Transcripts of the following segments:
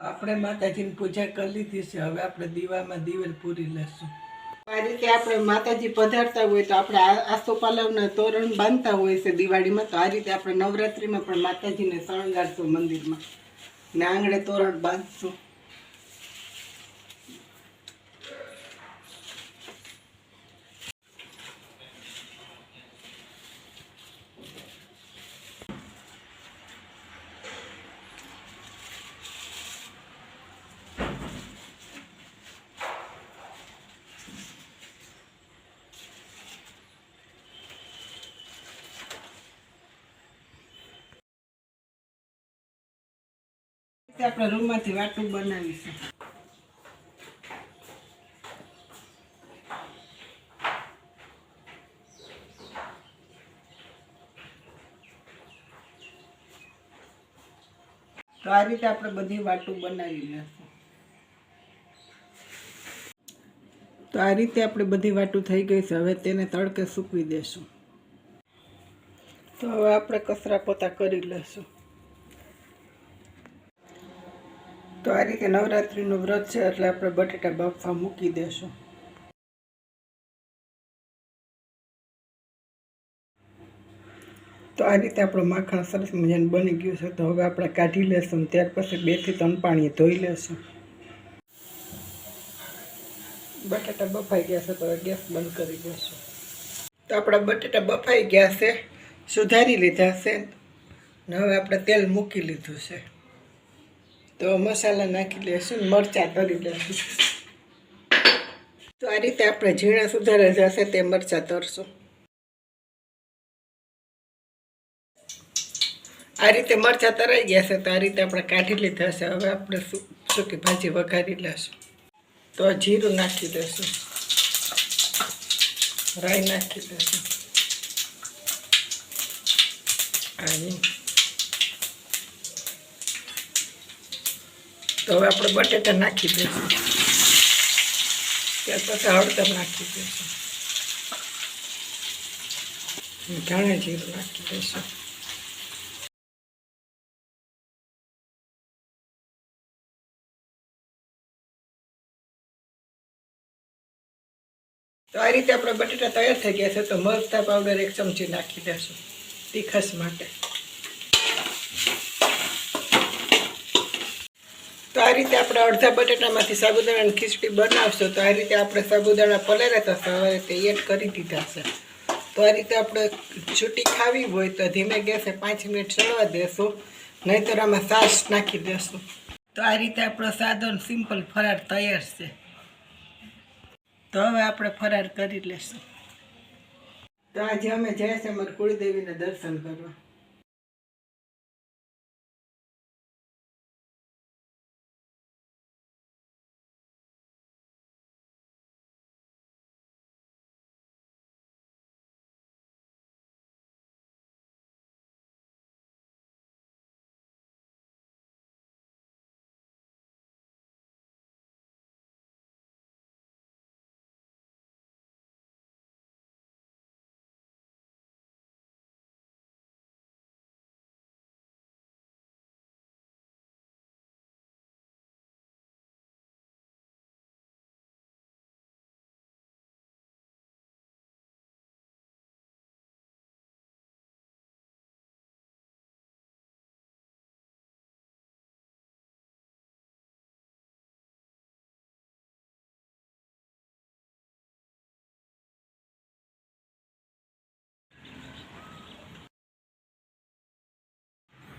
આપણે માતાજીની પૂજા કરી લીધી છે. હવે આપણે દીવામાં દિવેલ પૂરી લેશું. આ રીતે આપણે માતાજી પધારતા હોય તો આપણે આ આસોપાલવના તોરણ બાંધતા હોય છે દિવાળીમાં. તો આ રીતે આપણે નવરાત્રિમાં પણ માતાજીને શણગારશું મંદિરમાં. ને આંગણે તોરણ બાંધશું. આપણે રૂમમાંથી વાટું બનાવીશું. તો આ રીતે આપણે બધી વાટું બનાવી લેશું તો આ રીતે આપણે બધી વાટું થઈ ગઈ છે. હવે તેને તડકે સૂકવી દેશું. તો હવે આપણે કચરા પોતા કરી લેશું તો આ રીતે નવરાત્રિનું વ્રત છે એટલે આપણે બટેટા બાફવા મૂકી દેશું. તો આ રીતે આપણું માખણ સરસ મજાનું બની ગયું છે. તો હવે આપણે કાઢી લેશું ત્યાર પછી બેથી ત્રણ પાણી ધોઈ લેશું. બટાટા બફાઈ ગયા છે તો હવે ગેસ બંધ કરી દેશું. તો આપણા બટાટા બફાઈ ગયા છે. સુધારી લીધા છે. ને હવે આપણે તેલ મૂકી લીધું છે. તો મસાલા નાખી લઈશું મરચાં તરી લઈશું તો આ રીતે આપણે ઝીણા સુધારા જશે તે મરચાં તરશું. આ રીતે મરચાં તરાઈ ગયા છે તો આ રીતે આપણે કાઢી લીધા છે. હવે આપણે સુ- સૂકી ભાજી વઘારી લેશું. તો જીરું નાખી દઈશું રાઈ નાખી દઈશું અને તો હવે આપણે બટેટા નાખી દઈશું. ત્યાર પછી હળદર નાખી દઈશું. ધાણે જીરું નાખી દઈશું. તો આ રીતે આપણે બટેટા તૈયાર થઈ ગયા છે, તો મરચા પાવડર એક ચમચી નાખી દેશું તીખસ માટે. તો આ રીતે આપણે અડધા બટેટામાંથી સાબુદાણાની ખીચડી બનાવશો તો આ રીતે આપણે સાબુદાણા પલેરા હતા, સવારે તે એડ કરી દીધા છે. તો આ રીતે આપણે છૂટી ખાવી હોય તો ધીમે ગેસે પાંચ મિનિટ ચડવા દેશું, નહીંતર આમાં સાસ નાખી દેશું. તો આ રીતે આપણો સાદો સિમ્પલ ફરાર તૈયાર છે. તો હવે આપણે ફરાર કરી લેશું. તો આજે અમે જઈશું અમારી કુળદેવીના દર્શન કરવા.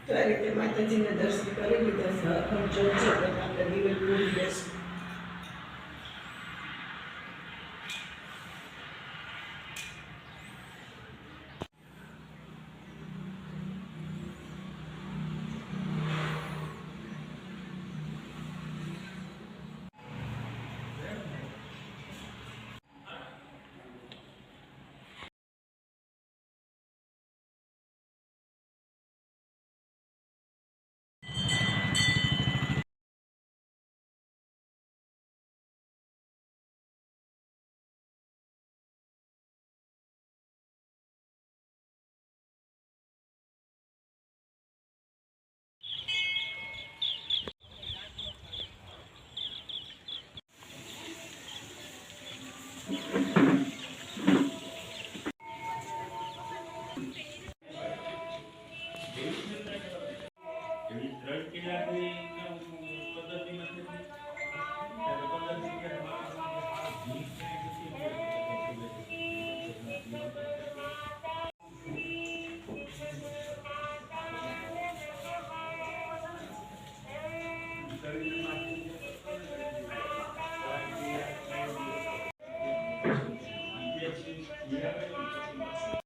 તો આ રીતે માતાજીના દર્શન કરી લીધા છે. અખંડ ચોથ છે આપણે દિવેલ પૂરી બેસું